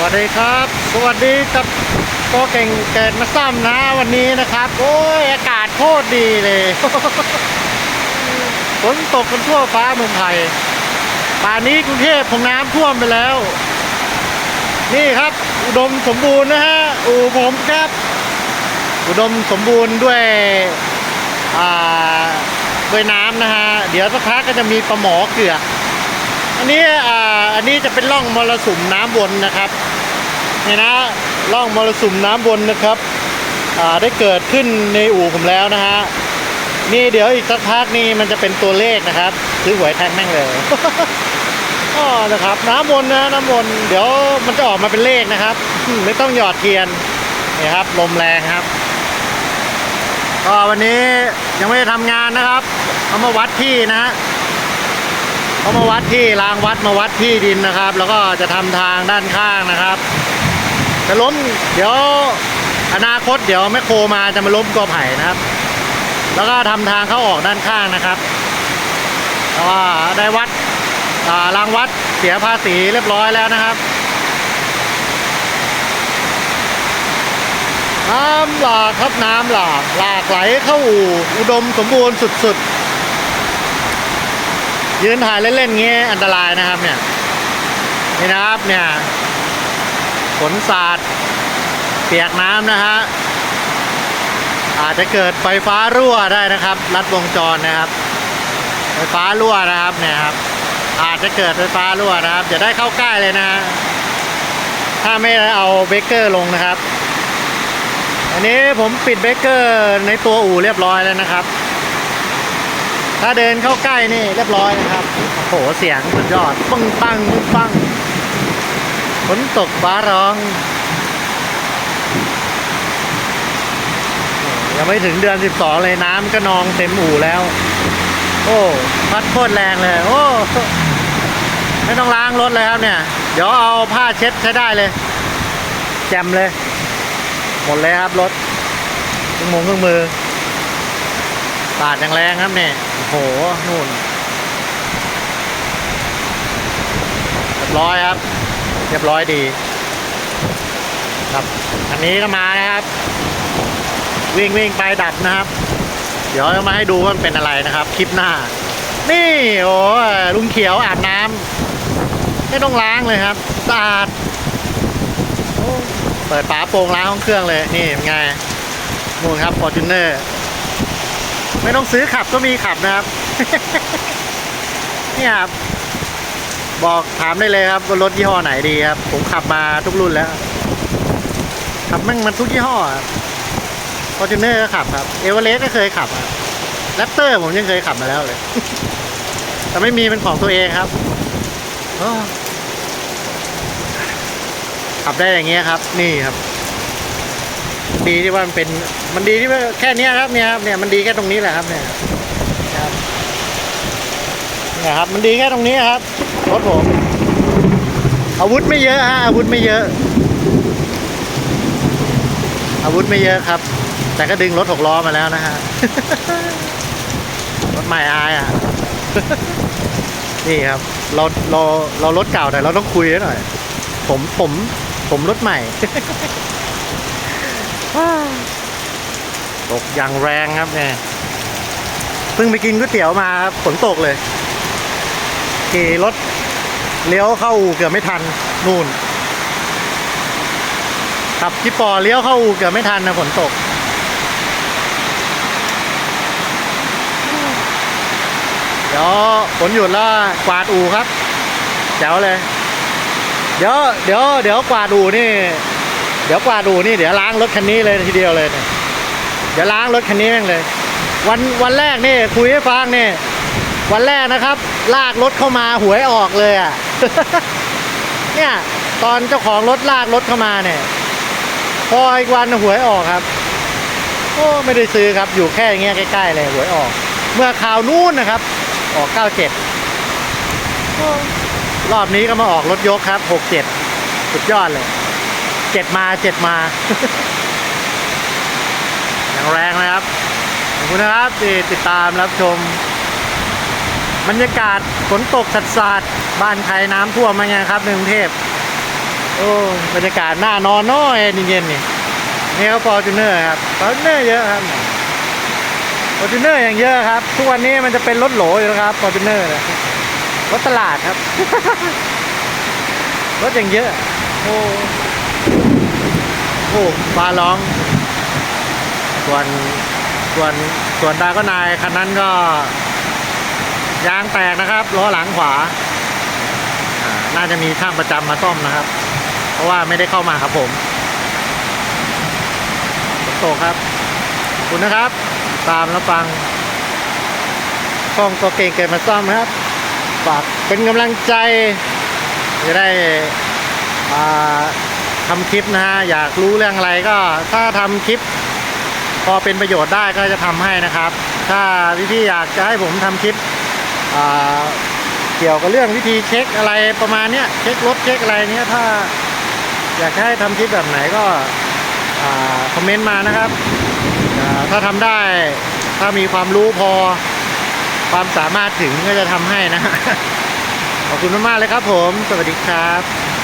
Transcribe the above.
วัสดีครับ สวัสดีกับโปเก่งเกิดมาซ้ำนะวันนี้นะครับ โอ้ยอากาศโคตรดีเลยฝนตกกันทั่วฟ้าเมืองไทยป่านนี้กรุงเทพคงน้ำท่วมไปแล้ว นี่ครับอุดมสมบูรณ์นะฮะอู่ผมครับ อุดมสมบูรณ์ด้วยอ่าด้วยน้ำนะฮะเดี๋ยวสักพักก็จะมีปลาหมอเกลืออันนี้อ่า อันนี้จะเป็นร่องมรสุมน้ำวนนะครับนี่นะร่องมรสุมน้ำวนนะครับได้เกิดขึ้นในอู่ผมแล้วนะฮะนี่เดี๋ยวอีกสักพักนี่มันจะเป็นตัวเลขนะครับซื้อหวยแทงแม่งเลยอ๋อนะครับน้ำวนนะน้ำวนเดี๋ยวมันจะออกมาเป็นเลขนะครับ ไม่ต้องหยอดเทียนนี่ครับลมแรงครับก็วันนี้ยังไม่ได้ทำงานนะครับเอามาวัดที่นะฮะ เขามาวัดที่รางวัดมาวัดที่ดินนะครับ แล้วก็จะทำทางด้านข้างนะครับ จะล้มเดี๋ยวอนาคตเดี๋ยวแมคโครมาจะมาล้มกอไผ่นะครับ แล้วก็ทำทางเข้าออกด้านข้างนะครับแล้วก็ได้วัดอ่ารางวัดเสียภาษีเรียบร้อยแล้วนะครับน้ำหลากครับน้ำหลากหลากไหลเข้าอู่อุดมสมบูรณ์สุดๆ ยืนถ่ายเล่นๆงี้อันตรายนะครับเนี่ยนี่นะครับเนี่ยฝนสาดเปียกน้ำนะฮะอาจจะเกิดไฟฟ้ารั่วได้นะครับ รัดวงจรนะครับ ไฟฟ้ารั่วนะครับเนี่ยครับ อาจจะเกิดไฟฟ้ารั่วนะครับอย่าได้เข้าใกล้เลยนะฮะถ้าไม่เอาเบรกเกอร์ลงนะครับ อันนี้ผมปิดเบรกเกอร์ในตัวอู่เรียบร้อยแล้วนะครับ ถ้าเดินเข้าใกล้นี่เรียบร้อยนะครับ โอ้โหเสียงสุดยอดปังปังปังปังฝนตกฟ้าร้อง ยังไม่ถึงเดือน 12 เลยน้ำก็นองเต็มอู่แล้ว โอ้ พัดโคตรแรงเลย โอ้ ไม่ต้องล้างรถเลยครับเนี่ย เดี๋ยวเอาผ้าเช็ดใช้ได้เลย แจมเลย หมดเลยครับรถเครื่องมงเครื่องมือ ปาดอางแรงครับเนี่ยโหนู่นเรียบร้อยครับ เรียบร้อยดี ครับ อันนี้ก็มานะครับ วิ่งวิ่งไปดับนะครับ เดี๋ยวจะมาให้ดูว่ามันเป็นอะไรนะครับ คลิปหน้า นี่โอ้ยลุงเขียวอาบน้ำไม่ต้องล้างเลยครับสะอาดเปิดฝาโปร่งล้างห้องเครื่องเลย นี่เป็นไงนู่นครับ f o r t u n e r ไม่ต้องซื้อขับก็มีขับนะครับ นี่ครับ บอกถามได้เลยครับว่ารถยี่ห้อไหนดีครับ ผมขับมาทุกรุ่นแล้ว ขับแม่งมันทุกยี่ห้อฟอร์จูเนอร์ก็ขับครับเอเวอเรสต์ก็เคยขับแรปเตอร์ผมยังเคยขับมาแล้วเลย แต่ไม่มีเป็นของตัวเองครับขับได้อย่างเงี้ยครับ นี่ครับ ดีที่ว่ามันเป็นมันดีที่ว่าแค่เนี้ยครับเนี่ยครับเนี่ยมันดีแค่ตรงนี้แหละครับเนี่ยครับนี่ยครับ มันดีแค่ตรงนี้ครับรถผมอาวุธไม่เยอะฮะอาวุธไม่เยอะ อาวุธไม่เยอะครับ แต่ก็ดึงรถหกล้อมาแล้วนะฮะรถใหม่อายอะนี่ครับ เราเราเรารถเก่าแต่เราต้องคุยหน่อย ผมผมผมรถใหม่ ตกอย่างแรงครับเนี่ยเพิ่งไปกินก๋วยเตี๋ยวมาฝนตกเลยขี่รถเลี้ยวเข้าอู่เกือบไม่ทันนู่นขับจิปปอเลี้ยวเข้าอู่เกือบไม่ทันนะฝนตก เดี๋ยวฝนหยุดแล้วกวาดอู่ครับแจ๋วเลย เดี๋ยวเดี๋ยวเดี๋ยวกวาดอู่นี่ ดี๋ยวกว่าดูนี่เดี๋ยวล้างรถคันนี้เลยทีเดียวเลยเนี่ยเดี๋ยวล้างรถคันนี้แม่งเลย วันวันแรกนี่คุยให้ฟังนี่วันแรกนะครับ ลากรถเข้ามาหวยออกเลยอะเนี่ยตอนเจ้าของรถลากรถเข้ามาเนี่ย พออีกวันหวยออกครับโอ้ไม่ได้ซื้อครับอยู่แค่เงี้ยใกล้ๆเลยหวยออก เมื่อข่าวนู้นนะครับ ออก97โอ้รอบนี้ก็มาออกรถยกครับ67สุดยอดเลย เจ็ดมาเจ็ดมาอย่างแรงนะครับ ขอบคุณนะครับที่ติดตามรับชม บรรยากาศฝนตกสัดสาดบ้านใครน้ำท่วมมาไงครับในกรุงเทพโอ้บรรยากาศน่านอนน้อยเย็นๆนี่นี่เขาฟอร์จูเนอร์ครับฟอร์จูเนอร์เยอะครับฟอร์จูเนอร์อย่างเยอะครับ ทุกวันนี้มันจะเป็นรถโหลอยู่แล้วครับฟอร์จูเนอร์นะรถตลาดครับ รถอย่างเยอะ โอ้ โอ้ฟ้าร้อง ส่วนส่วนส่วนดาก็นายคันนั้นก็ ยางแตกนะครับล้อหลังขวา น่าจะมีช่างประจำมาซ่อมนะครับ เพราะว่าไม่ได้เข้ามาครับผมตกครับ คุณนะครับ ตามแล้วฟังช่องตัวเก่งเกิดมาซ่อมนะครับฝากเป็นกำลังใจจะได้อ่า ทำคลิปนะฮะอยากรู้เรื่องอะไรก็ถ้าทำคลิป พอเป็นประโยชน์ได้ก็จะทำให้นะครับ ถ้าพี่ๆอยากจะให้ผมทำคลิปเกี่ยวกับเรื่องวิธีเช็คอะไรประมาณเนี้ยเช็ครถเช็คอะไรเนี้ยถ้าอยากให้ทำคลิปแบบไหนก็คอมเมนต์มานะครับถ้าทำได้ถ้ามีความรู้พอความสามารถถึงก็จะทำให้นะขอบคุณมากๆเลยครับผม สวัสดีครับ